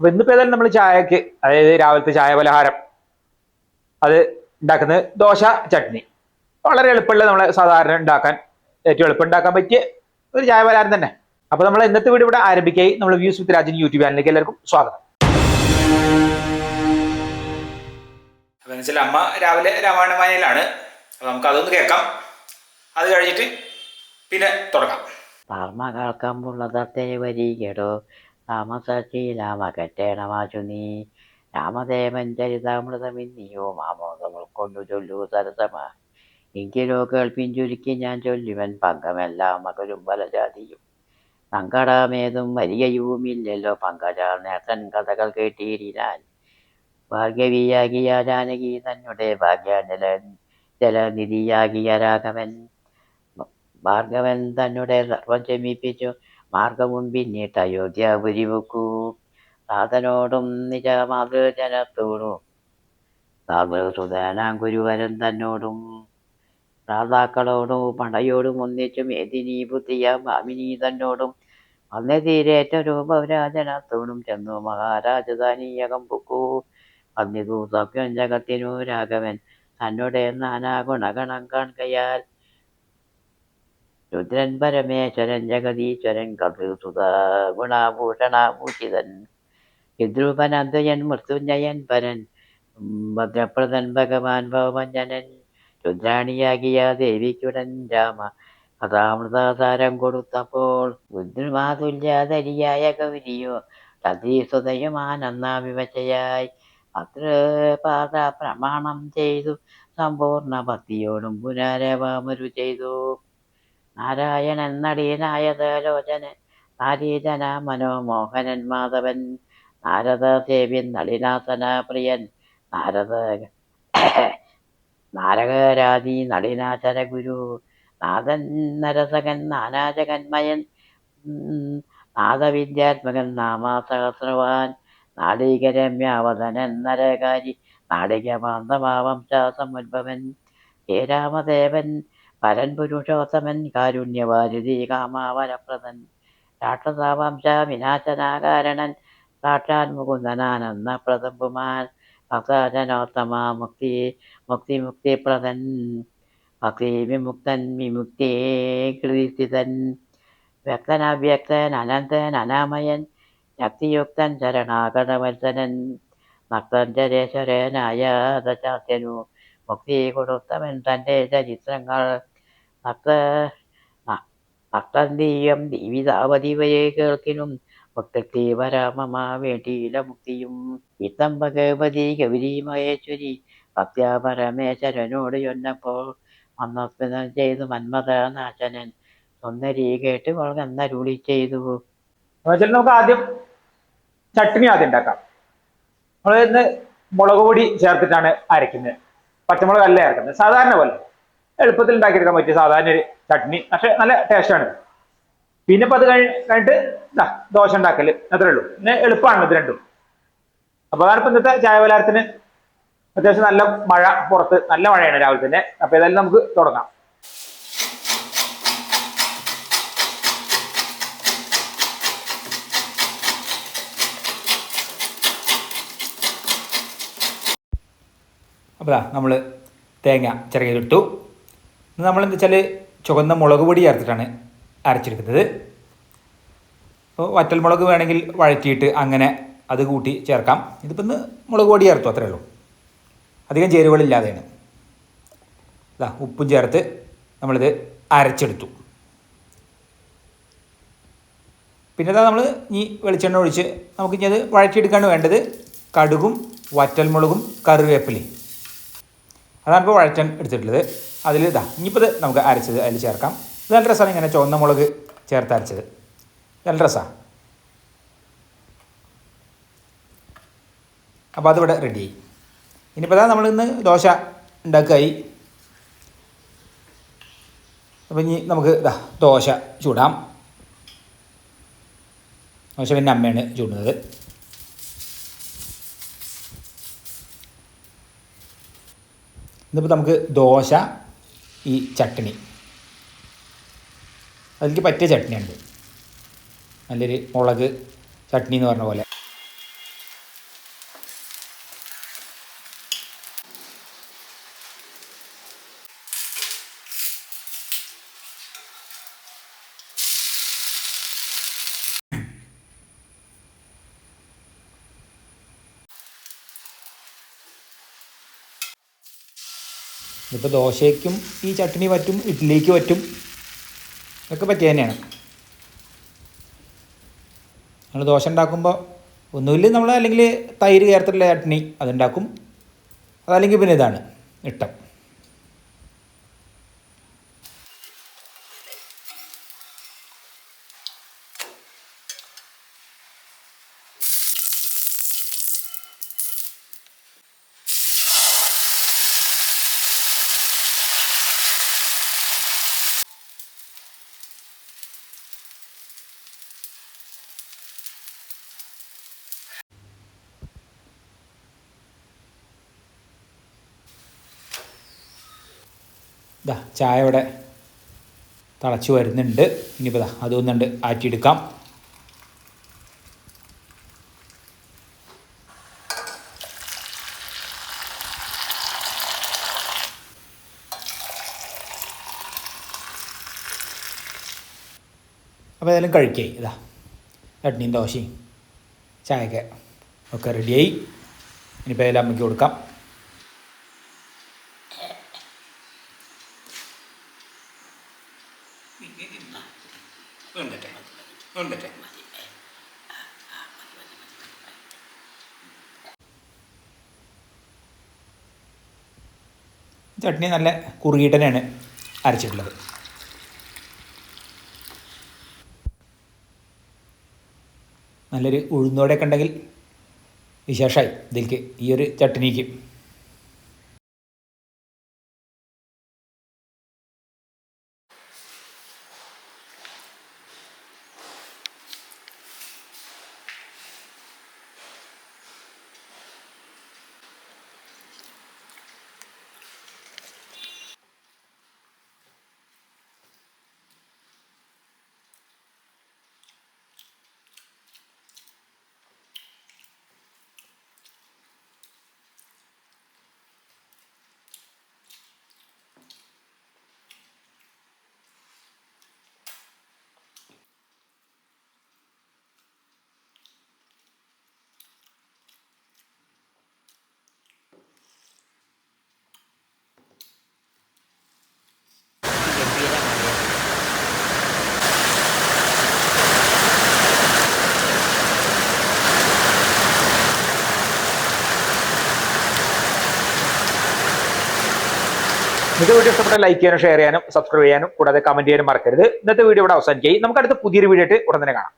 അപ്പൊ ഇന്നിപ്പോ ഏതായാലും നമ്മൾ ചായക്ക് അതായത് രാവിലത്തെ ചായ പലഹാരം അത് ഉണ്ടാക്കുന്നത് ദോശ ചട്നി. വളരെ എളുപ്പമുള്ള നമ്മളെ സാധാരണ ഉണ്ടാക്കാൻ ഏറ്റവും എളുപ്പം ഉണ്ടാക്കാൻ പറ്റിയ ഒരു ചായ പലഹാരം തന്നെ. അപ്പൊ നമ്മൾ ഇന്നത്തെ വീട് ഇവിടെ ആരംഭിക്കായി. നമ്മൾ വ്യൂസ് വിത്ത് രാജൻ യൂട്യൂബ് ചാനലിലേക്ക് എല്ലാവർക്കും സ്വാഗതം. അപ്പൊ വെച്ചാൽ അമ്മ രാവിലെ രാമായണ വായനയിലാണ് അപ്പൊ നമുക്ക് അതൊന്ന് കേൾക്കാം. അത് കഴിഞ്ഞിട്ട് പിന്നെ തുടങ്ങാം. പാർമ കേൾക്കുമ്പോഴത്തെ വരികടോ രാമസശീലാമകറ്റേണമാശു നീ രാമദേവൻ ചരിതാമൃതമിന്നിയോ മാമോദം ഉൾക്കൊണ്ടു ചൊല്ലു സരസമ. എങ്കിലോ കേൾപ്പിൻ ചുരുക്കി ഞാൻ ചൊല്ലുവൻ പങ്കമെല്ലാം മകരും ബലജാതിയും സങ്കടമേതും വരികയുമില്ലല്ലോ പങ്കജ നേട്ടൻ കഥകൾ കേട്ടിരിനാൻ. ഭാഗ്യവിയാകിയ ജാനകി തന്നെ ഭാഗ്യാജല ജലനിധിയാകിയ രാഘവൻ. ഭാർഗവൻ തന്നെ സർവം ശമിപ്പിച്ചു മാർഗവും പിന്നിട്ട് അയോധ്യാപുരി വെക്കൂ നാഥനോടും നിജമാതൃജനത്തോടും മാതൃജനത്തോടും സാധുസുധാനാം ഗുരുവരൻ തന്നോടും രാധാക്കളോടും പടയോടും ഒന്നിച്ചു മേദിനി ബുദ്ധിയ മാമിനി തന്നോടും അന്നേ തീരേറ്റ രൂപരാജനത്തോടും ചെന്നു മഹാരാജധാനിയകം പൊക്കൂ. അഗ്നിദൂതം ജഗത്തിനു രാഘവൻ തന്നോടെ നാനാ ഗുണഗണം കാൺകയാൽ രുദ്രൻ പരമേശ്വരൻ ജഗദീശ്വരൻ കൃസുത ഗുണാഭൂഷണാഭൂഷിതൻ. ഹിദ്രൂപൻ അദ്വയൻ മൃത്യുഞ്ജയൻ പരൻ ഭദ്രപ്രദൻ ഭഗവാൻ ഭവമഞ്ജനൻ രുദ്രാണിയാകിയ ദേവിക്കുടൻ രാമ കഥാമൃതാസാരം കൊടുത്തപ്പോൾ രുദ്രമാതുല്യാതരിയായ ഗൗരിയോ സതീസുതയും ആനന്ദാവിവശയായി അത്ര പാത പ്രമാണം ചെയ്തു സമ്പൂർണ ഭക്തിയോടും പുനരവാമരു ചെയ്തു. നാരായണൻ നടീനായ നടീനായതലോചനൻ നാരീജന മനോമോഹനൻ മാധവൻ നാരദ സേവ്യൻ നളിനാസന പ്രിയൻ നാരദ നാരകരാതി നളിനാചര ഗുരു നാഥൻ നരസകൻ നാനാജകന്മയൻ നാദവിദ്യാത്മകൻ നാമാസഹസ്രവാൻ നാടികരമ്യാവതനൻ നരകാരി നാടികമാന്തമാവം ശാസമുദ്ഭവൻ ഹേ രാമദേവൻ പരൻ പുരുഷോത്തമൻ കാരുണ്യവാരിധി കാമാവരപ്രദൻ രാക്ഷസാവംശ വിനാശനാകാരണൻ. സാക്ഷാൻ മുകുന്ദനാനന്ദ പ്രതമ്പുമാൻ ഭക്തജനോത്തമ മുക്തി മുക്തി മുക്തിപ്രദൻ. ഭക്തി വിമുക്തൻ വിമുക്തേ കൃതിസ്ഥിതൻ വ്യക്തനവ്യക്തൻ അനന്തൻ അനാമയൻ. ശക്തിയുക്തൻ ശരണാഗതവത്സനൻ ഭക്തൻ ചരേശ്വരനായ ദശാസ്യനു. കൊടുത്തവൻ തന്റെ ചരിത്രങ്ങൾ ഭക്ത ഭക്തന്തീയം ജീവിതാവധിവയെ കേൾക്കിനും ഭക്തത്തി വരാമമാ വേണ്ടിയില മുക്തിയും. ഇത്തം ഭഗവതി ഗൗരി മഹേശ്വരി പരമേശ്വരനോട് ചൊന്നപ്പോൾ മന്മസ്മിതം ചെയ്തു മന്മത നാശനൻ സുന്ദരി കേട്ട് വളർന്നരുളി ചെയ്തു. നമുക്ക് ആദ്യം ചട്നി ആദ്യം ഉണ്ടാക്കാം. നമ്മൾ ഇന്ന് മുളക് പൊടി ചേർത്തിട്ടാണ് അരയ്ക്കുന്നത്. പച്ചമുളക് അല്ല ചേർക്കുന്നത് സാധാരണ പോലെ. എളുപ്പത്തിൽ ഉണ്ടാക്കിയെടുക്കാൻ പറ്റിയ സാധാരണ ഒരു ചട്നി. പക്ഷെ നല്ല ടേസ്റ്റാണ് പിന്നെ ഇപ്പൊ അത് കഴി കഴിഞ്ഞിട്ട് ദോശ ഉണ്ടാക്കൽ. അത്രേ ഉള്ളൂ. പിന്നെ എളുപ്പമാണ് ഇത് രണ്ടും. അപ്പൊ അതാണ് ഇപ്പൊ ഇന്നത്തെ ചായ പലഹാരത്തിന്. അത്യാവശ്യം നല്ല മഴ പുറത്ത് നല്ല മഴയാണ് രാവിലെ തന്നെ. അപ്പൊ ഏതായാലും നമുക്ക് തുടങ്ങാം. അപ്പോൾ നമ്മൾ തേങ്ങ ചിറകിലിട്ടു ഇത് നമ്മൾ എന്താ വെച്ചാൽ ചുവന്ന മുളക് പൊടി ചേർത്തിട്ടാണ് അരച്ചെടുക്കുന്നത്. അപ്പോൾ വറ്റൽ മുളക് വേണമെങ്കിൽ വഴറ്റിയിട്ട് അങ്ങനെ അത് കൂട്ടി ചേർക്കാം. ഇതിപ്പോൾ ഇന്ന് മുളക് പൊടി ചേർത്തു അത്രേ ഉള്ളൂ. അധികം ചേരുവകളില്ലാതെയാണ് ഇതാ ഉപ്പും ചേർത്ത് നമ്മളിത് അരച്ചെടുത്തു. പിന്നെ ഇതാ നമ്മൾ ഈ വെളിച്ചെണ്ണ ഒഴിച്ച് നമുക്ക് ഇനി അത് വഴറ്റിയെടുക്കാണ് വേണ്ടത്. കടുകും വറ്റൽമുളകും കറിവേപ്പിലയും. അതാണ് ഇപ്പോൾ വഴറ്റൻ എടുത്തിട്ടുള്ളത്. അതിൽ ഇതാ ഇനിയിപ്പോൾ ഇത് നമുക്ക് അരച്ചത് അതിൽ ചേർക്കാം. ഇത് നല്ല രസമാണ് ഇങ്ങനെ ചുവന്ന മുളക് ചേർത്ത് അരച്ചത്. നല്ല രസമാണ് അപ്പോൾ അതിവിടെ റെഡിയായി ഇനിയിപ്പോൾ അതാ നമ്മളിന്ന് ദോശ ഉണ്ടാക്കുകയായി. അപ്പോൾ ഇനി നമുക്ക് ഇതാ ദോശ ചൂടാം. ദോശ പിന്നെ അമ്മയാണ് ചൂടുന്നത്. ഇന്നിപ്പോൾ നമുക്ക് ദോശ ഈ ചട്നി. അതിലേക്ക് പറ്റിയ ചട്നിയുണ്ട്. നല്ലൊരു മുളക് ചട്നി എന്ന് പറഞ്ഞ പോലെ. ഇപ്പോൾ ദോശയ്ക്കും ഈ ചട്നി പറ്റും ഇഡ്ഡലിക്ക് പറ്റും. ഇതൊക്കെ പറ്റിയ തന്നെയാണ്. നമ്മൾ ദോശ ഉണ്ടാക്കുമ്പോൾ ഒന്നുമില്ല നമ്മൾ അല്ലെങ്കിൽ തൈര് ചേർത്തിട്ടുള്ള ചട്നി അതുണ്ടാക്കും. അതല്ലെങ്കിൽ പിന്നെ ഇതാണ് ഇട്ടം ഇതാ ചായ ഇവിടെ തിളച്ച് വരുന്നുണ്ട്. ഇനിയിപ്പോൾ ഇതാ അതൊന്നുണ്ട് ആറ്റിയെടുക്കാം. അപ്പോൾ ഏതായാലും കഴിക്കായി. ഇതാ ചട്നിയും ദോശയും ചായയൊക്കെ ഒക്കെ റെഡിയായി ഇനിയിപ്പോൾ ഏതായാലും അമ്മയ്ക്ക് കൊടുക്കാം. ഉണ്ടട്ടെ നോണ്ടട്ടെ ചട്നി നല്ല കുറുകിയിട്ട് അരച്ചിട്ടുള്ളത്. നല്ലൊരു ഉഴുന്നോടെയൊക്കെ ഉണ്ടെങ്കിൽ വിശേഷമായി ഇതിലേക്ക് ഈ ഒരു ചട്നിക്ക്. നിങ്ങൾക്ക് വീഡിയോ ഇഷ്ടപ്പെട്ട ലൈക്ക് ചെയ്യാനും ഷെയർ ചെയ്യാനും സബ്സ്ക്രൈബ് ചെയ്യാനും കൂടാതെ കമന്റ് ചെയ്യാനും മറക്കരുത്. ഇന്നത്തെ വീഡിയോ ഇവിടെ അവസാനിക്കായി നമുക്ക് അടുത്ത പുതിയൊരു വീഡിയോ ആയിട്ട് ഉടൻ തന്നെ കാണാം.